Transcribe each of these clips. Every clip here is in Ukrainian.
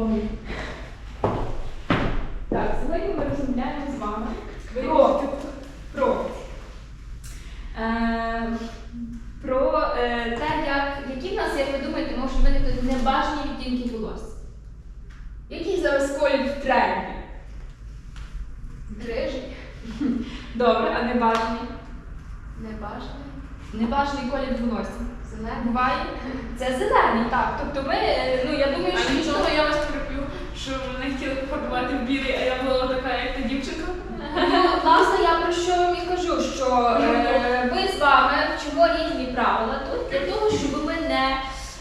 Богу. Так, сьогодні ми розмовляємо з вами про, про, е, про е, те, як, які в нас, як ви думаєте, можуть виникнути небажані відтінки волосся. Який зараз колір в тренді? Грижий. Добре, а небажаний? Небажаний. Небажаний колір волосся. Зелений. Буває? Це зелений, так. Тобто ми, е, ну я думаю, що нічого я вас терплю, що мене хотіли в білий, а я була така, як та дівчинка. Ну, власне, я про що вам і кажу, що е, ми з вами вчимо різні правила тут для того, щоб ми не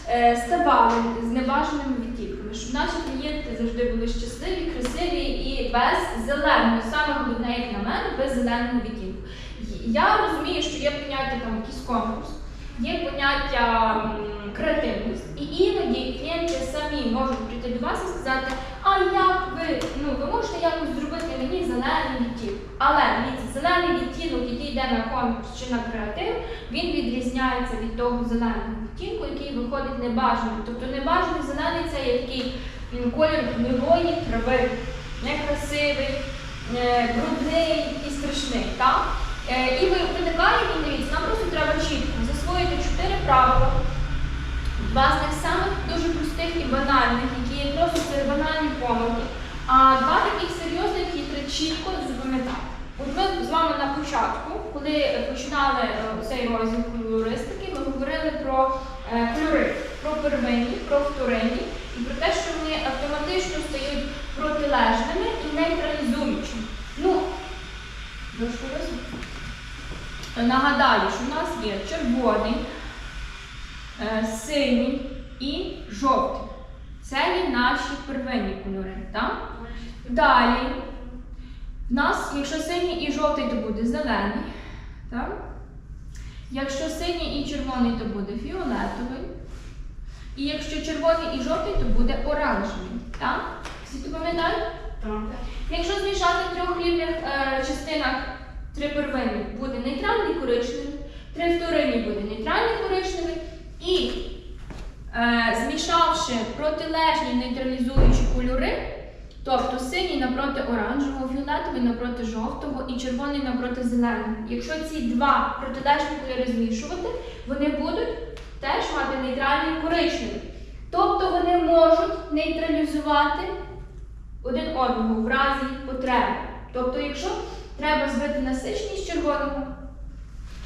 е, ставали з небажаними відтінками, щоб наші клієнти завжди були щасливі, красиві і без зеленого, саме головне, як на мене, без зеленого відтінку. Я розумію, що є поняття там якийсь конкурс, є поняття іноді клієнти самі можуть прийти до вас і сказати, а як ви, ну ви можете якось зробити мені зелений відтінок. Але зелений відтінок, який йде на конкурс чи на креатив, він відрізняється від того зеленого відтінку, який виходить небажаним. Тобто небажаний зелений це є такий колір гнилої трави, некрасивий, е, брудний і страшний. Так? Е, І ви виникає він, дивіться, нам просто треба чітко засвоїти чотири правила. Два з них самих дуже простих і банальних, які є просто це банальні помилки. А два таких серйозних, які чітко запам'ятати. От ми з вами на початку, коли починали е, цей розділ кольористики, ми говорили про е, кольори, про первинні, про вторинні і про те, що вони автоматично стають протилежними і нейтралізуючими. Ну. Нагадаю, що в нас є червоний, е, синій і жовтий. Це є наші первинні кольори. Так? Далі, в нас, якщо синій і жовтий, то буде зелений. Так? Якщо синій і червоний, то буде фіолетовий. І якщо червоний і жовтий, то буде оранжевий. Так? Всі це пам'ятають? Так. Якщо змішати в трьох рівних е, частинах три первинні буде нейтральний коричневий, три вторинні буде нейтральний коричневий, і змішавши протилежні нейтралізуючі кольори, тобто синій напроти оранжевого, фіолетовий напроти жовтого і червоний напроти зеленого. Якщо ці два протилежні кольори змішувати, вони будуть теж мати нейтральний коричневий. Тобто вони можуть нейтралізувати один одного в разі потреби. Тобто, якщо треба збити насиченість червоного,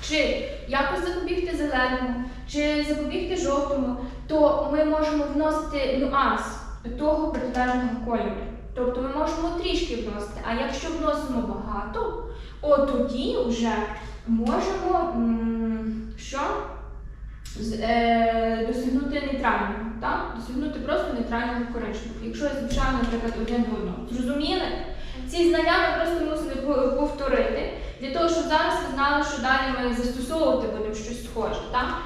чи якось запобігти зеленому, чи запобігти жовтому, то ми можемо вносити нюанс того протилежного кольору. Тобто ми можемо трішки вносити, а якщо вносимо багато, от тоді вже можемо що? Е, досягнути нейтрального, так? Досягнути просто нейтрального коричневого. Якщо я змішаю, наприклад, один до одного. Зрозуміли? Ці знання ми просто мусили повторити для того, щоб зараз ви знали, що далі ми застосовувати будемо щось схоже. Так?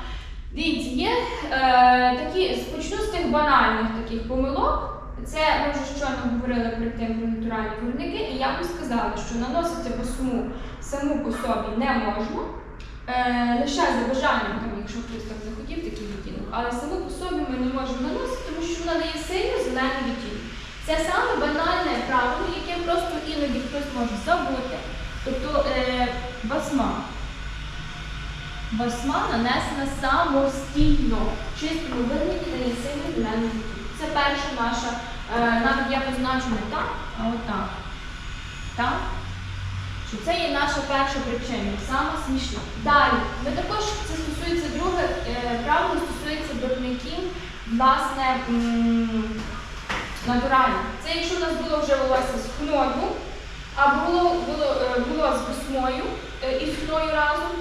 Дивіться, є е, такі, почну з тих банальних таких помилок. Це ми вже щойно говорили перед тим про натуральні виробники, і я вам сказала, що наносити басму саму по собі не можна. Е, лише за бажанням, там, якщо хтось так захотів такий відтінок, але саму по собі ми не можемо наносити, тому що вона дає сильно зелений відтінок. Це саме банальне правило, просто іноді хтось може забути. Тобто е, басма. Басма нанесена самостійно. Чистому вигляді дає сильний зелений. Це перша наша, е, навіть я позначу не так, а отак. Так? Що це є наша перша причина, саме смішна. Далі, ми також це стосується друге е, правило стосується барвників, власне, м. Це якщо в нас було вже волосся з хною, а було, було, е, було з басмою е, і з хною разом.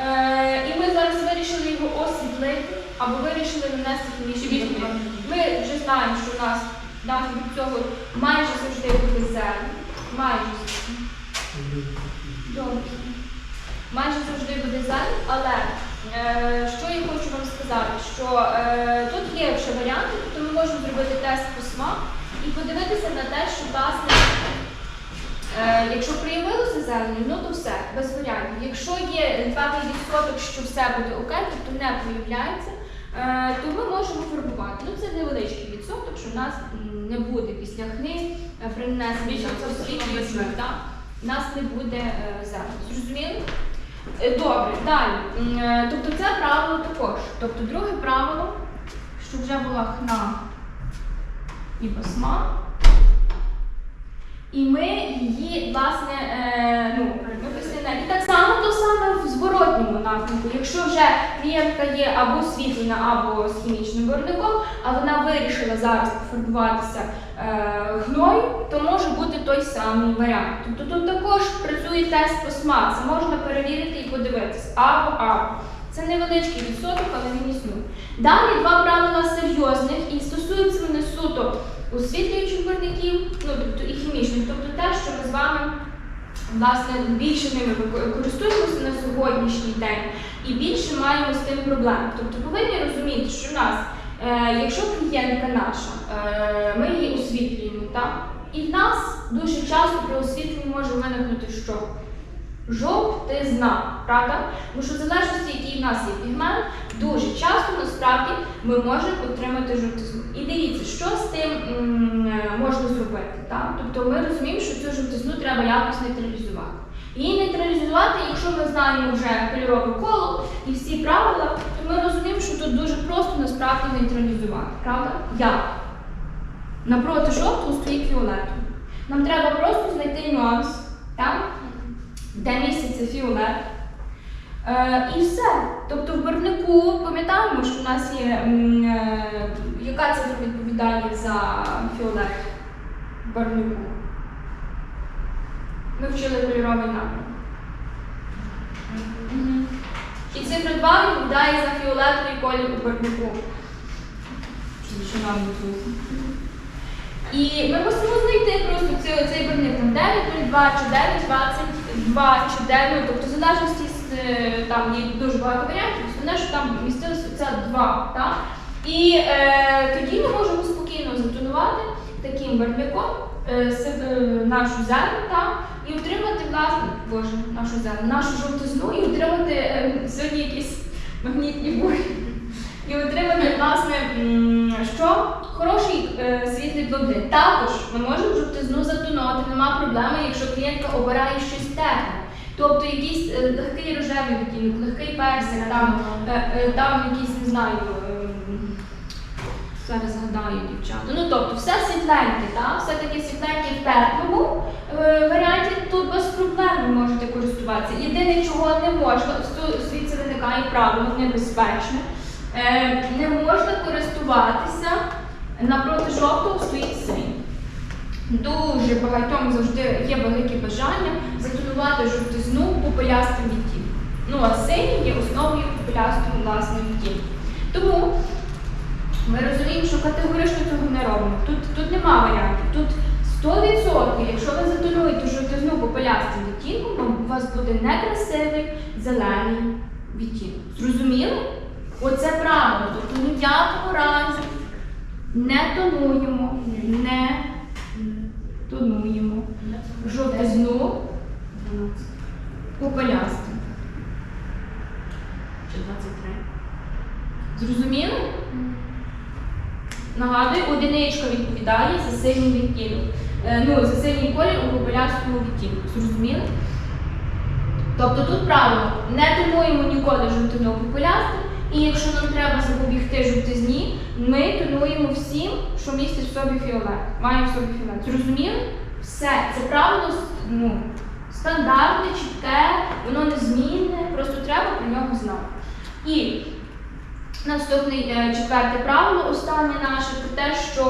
Е, і ми зараз вирішили його освітлити або вирішили нанести хімічні барвники. Ми вже знаємо, що у нас від цього майже завжди буде зелень. Майже завжди. Добре. Майже завжди буде зелень, але е, що я хочу вам сказати, що е, тут є вже варіанти, тобто ми можемо зробити тест по смак і подивитися на те, що власне, е, якщо проявилося зелені, ну то все, без варіантів. Якщо є певний відсоток, що все буде окей, тобто не проявляється, е, то ми можемо фарбувати. Ну це невеличкий відсоток, що в нас не буде після хни е, при це освітлюючого, у нас не буде е. Зрозуміло? Е, Добре, далі. Тобто це правило також. Тобто друге правило, що вже була хна і басма. І ми її, власне, е, ну, виписали на. І так само то саме в зворотньому напрямку. Якщо вже клієнтка є або світлена, або з хімічним виробником, а вона вирішила зараз пофарбуватися е, гною, то може бути той самий варіант. Тобто тут також працює тест по СМА, це можна перевірити і подивитися. Або або. Це невеличкий відсоток, але він існує. Далі два правила серйозних і стосуються вони суто освітлюючих виробників, ну тобто і хімічних, тобто те, що ми з вами власне більше ними користуємося на сьогоднішній день і більше маємо з тим проблем. Тобто повинні розуміти, що в нас, е, якщо клієнтка наша, е, ми її освітлюємо, так? І в нас дуже часто при освітленні може виникнути що? Жовтизна, правда? Тому що в залежності, який в нас є пігмент, дуже часто насправді ми можемо отримати жовтизну. І дивіться, що з тим е, можна зробити. Так? Тобто ми розуміємо, що цю жовтизну треба якось нейтралізувати. Її нейтралізувати, якщо ми знаємо вже кольорове коло і всі правила, то ми розуміємо, що тут дуже просто насправді нейтралізувати. Правда? Як? Напроти жовтого стоїть фіолетовий. Нам треба просто знайти нюанс, так? Де міститься фіолет. Е, і все. Тобто в барвнику пам'ятаємо, що в нас є е, яка цифра відповідає за фіолет в барвнику. Ми вчили кольоровий напрям. І цифра 2 відповідає за фіолетовий колір у барвнику. І ми мусимо знайти просто цей, барвник там 902 чи 922 чи 9, тобто в залежності е, там є дуже багато варіантів, основне, що там містилося це 2. Так? І е, тоді ми можемо спокійно затонувати таким барвником е, е, нашу землю так? і отримати, власне, боже, нашу землю, нашу жовтизну і отримати е, сьогодні якісь магнітні бурі. І отримати, власне, що хороший е, світлий блондин. Також ми можемо жовтизну затонувати, нема проблеми, якщо клієнтка обирає щось тепле. Тобто якийсь е, легкий рожевий відтінок, легкий персик, там, е, е, там якийсь, не знаю, зараз згадаю дівчата. Ну тобто все світленьке, так? все таке світленьке в теплому варіанті тут без проблем ви можете користуватися. Єдине, чого не можна, звідси виникає правило небезпечне. Е, не можна користуватися напроти жовтого стоїть синій. Дуже багатьом завжди є велике бажання затонувати жовтизну попелястим відтінком. Ну а синій є основою попелястого власне відтінку. Тому ми розуміємо, що категорично цього не робимо. Тут, тут нема варіантів. Тут 100%, якщо ви затонуєте жовтизну попелястим відтінком, у вас буде некрасивий зелений відтінок. Зрозуміли? Оце правило. Тобто ні в якому разі не тонуємо, не тонуємо жовтизну попелястим. Чи 23? Зрозуміли? Нагадую, одиничка відповідає за синій відтінок. Е, Ну, за синій колір у попелястому відтінку. Зрозуміли? Тобто тут правило, не тонуємо ніколи жовтину попелястим, і якщо нам треба запобігти жовтизні, ми тонуємо всім, що містить в собі фіолет. Має в собі фіолет. Зрозуміли? Все. Це правило ну, стандартне, чітке, воно незмінне, просто треба про нього знати. І Наступне четверте правило, останнє наше, про те, що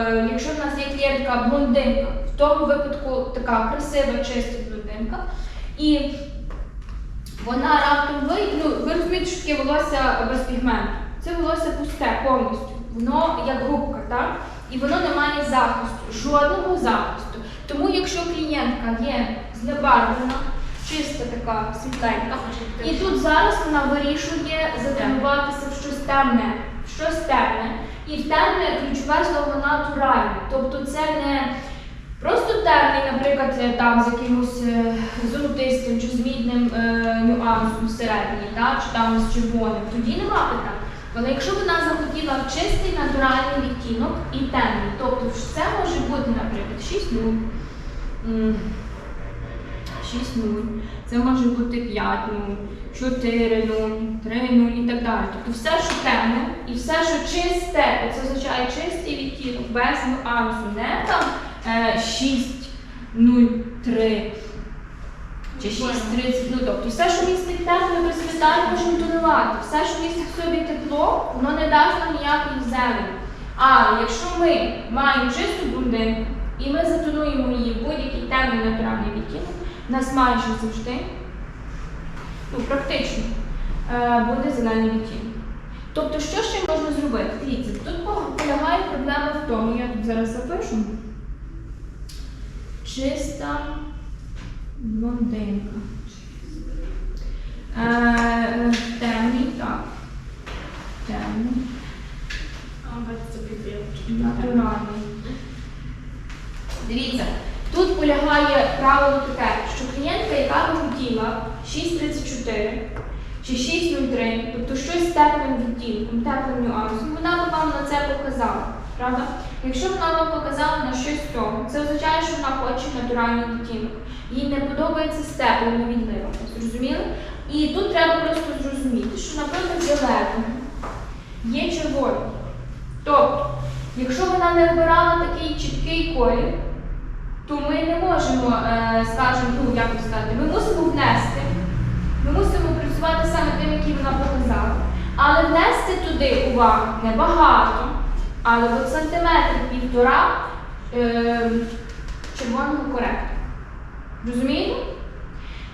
е, якщо в нас є клієнтка блондинка, в тому випадку така красива, чиста блондинка, і вона раптом ви, ну, ви розумієте, що таке волосся без пігменту. Це волосся пусте повністю. Воно як губка, так? І воно не має захисту, жодного захисту. Тому якщо клієнтка є знебарвлена, чиста така світленька, і тут зараз вона вирішує затонуватися в щось темне, в щось темне. І в темне ключове слово натуральне. Тобто це не просто наприклад, е, там з якимось е, золотистим чи з мідним е, нюансом всередині, так? чи там з червоним. Тоді нема питань. Але якщо вона захотіла чистий натуральний відтінок і темний, тобто це може бути, наприклад, 6-0, 6-0, це може бути 5-0, 4-0, 3-0 і так далі. Тобто все, що темне і все, що чисте, це означає чистий відтінок, без нюансу, не там е, 6, 0, 3 чи 6.30, ну тобто все, що містить тепло, ми світає, можемо тонувати. Все, що містить в собі тепло, воно не дасть нам ніякої зелені. Але якщо ми маємо чисту блондинку і ми затонуємо її в будь-який темний натуральний відтінок, нас майже завжди, ну практично, е, буде зелений відтінок. Тобто, що ще можна зробити? Дивіться, тут полягає проблема в тому, я тут зараз запишу. Чиста блондинка. Е, темний, так. Темний. Натуральний. Дивіться, тут полягає правило таке, що клієнтка, яка би хотіла 6.34 чи 6.03, тобто щось з теплим відтінком, теплим нюансом, вона б вам на це показала. Правда? Якщо вона вам показала на щось цього, це означає, що вона хоче натуральний відтінок. Їй не подобається з теплим. Зрозуміли? І тут треба просто зрозуміти, що, наприклад, зеленим є червоний. Тобто, якщо вона не обирала такий чіткий колір, то ми не можемо, е, скажімо, ну як сказати, ми мусимо внести, ми мусимо працювати саме тим, який вона показала. Але внести туди увагу небагато, але от сантиметр півтора е, червоного коректора. Розумієте?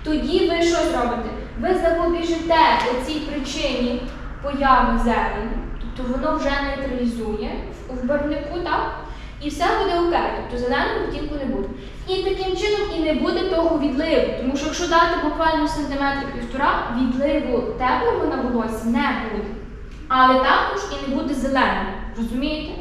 Тоді ви що зробите? Ви запобіжите цій причині появи зелені, тобто воно вже нейтралізує в- барвнику, так? І все буде окей, тобто зеленого відтінку не буде. І таким чином і не буде того відливу, тому що якщо дати буквально сантиметр півтора, відливу теплого на волосі не буде. Але також і не буде зеленого. Розумієте?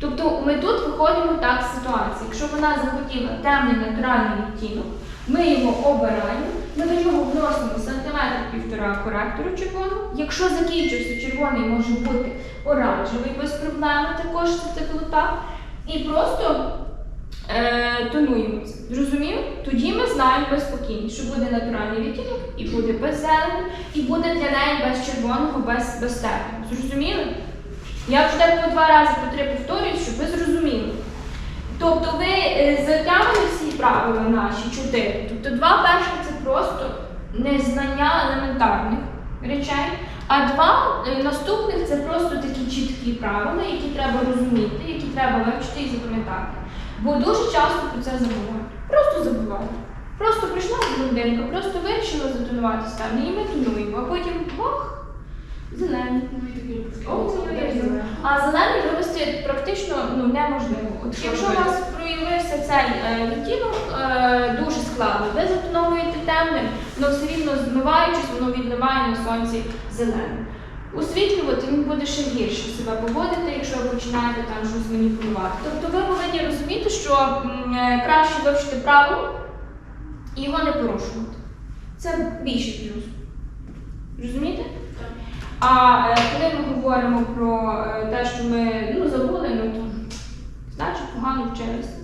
Тобто ми тут виходимо так з ситуації. Якщо вона захотіла темний натуральний відтінок, ми його обираємо, ми до нього вносимо сантиметр півтора коректору червоного. Якщо закінчився червоний, може бути оранжевий без проблем, також це теплота. І просто е, тонуємо це. Зрозумів? Тоді ми знаємо ми спокійні, що буде натуральний відтінок, і буде без зелені, і буде для неї без червоного, без, без теплого. Зрозуміли? Я вже так два рази, по три повторюю, щоб ви зрозуміли. Тобто ви е, затягли всі правила наші чотири. Тобто два перших це просто незнання елементарних речей, а два е, наступних це просто такі чіткі правила, які треба розуміти, які треба вивчити і запам'ятати. Бо дуже часто про це забувають. Просто забувають. Просто прийшла блондинка, просто вирішила затонувати ставлю, і ми тонуємо, а потім бах, зелені. А зелений вивести практично ну, неможливо. От якщо у вас проявився цей е, відтінок, е, дуже складно. Ви затоновуєте темним, але все рівно змиваючись, воно відливає на сонці зеленим. Освітлювати він буде ще гірше себе поводити, якщо ви починаєте там щось маніпулювати. Тобто ви повинні розуміти, що м, е, краще вивчити правило і його не порушувати. Це більший плюс. Розумієте? А е, коли ми говоримо про е, те, що ми ну, забули, ну то значить погано вчилися.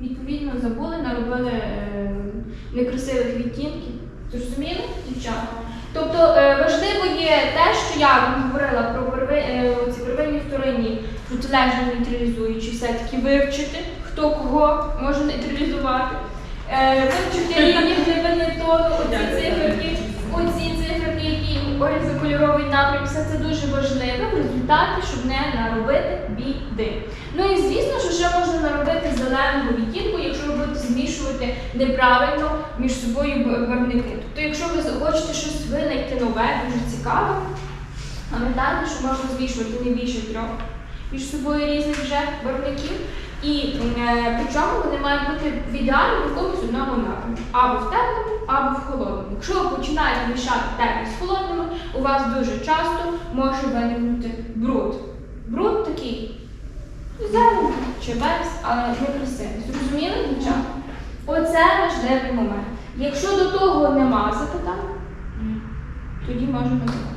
Відповідно, забули, наробили е, некрасивих відтінків. Зрозуміли, дівчата? Тобто важливо є те, що я говорила про ці первинні вторинні протилежно нейтралізуючі, все-таки вивчити, хто кого може нейтралізувати. Вивчити рівні глибини тону, оці циферки, оці циферки, які говорять кольоровий напрям, все це дуже важливо в результаті, щоб не наробити біди. Ну і звісно, що ще можна наробити зеленого відтінку, якщо ви будете змішувати неправильно між собою барвники. Тобто, якщо ви захочете щось винайти нове, дуже цікаве, пам'ятайте, що можна змішувати не більше трьох між собою різних вже барвників. І е, причому вони мають бути в ідеально в якомусь одному напрямку. Або в теплому, або в холодному. Якщо ви починаєте мішати теплі з холодними, у вас дуже часто може виникнути бруд. Бруд такий зелений чи без, але не красивий. Зрозуміли, дівчата? Оце важливий момент. Якщо до того нема запитань, тоді можемо закінчити.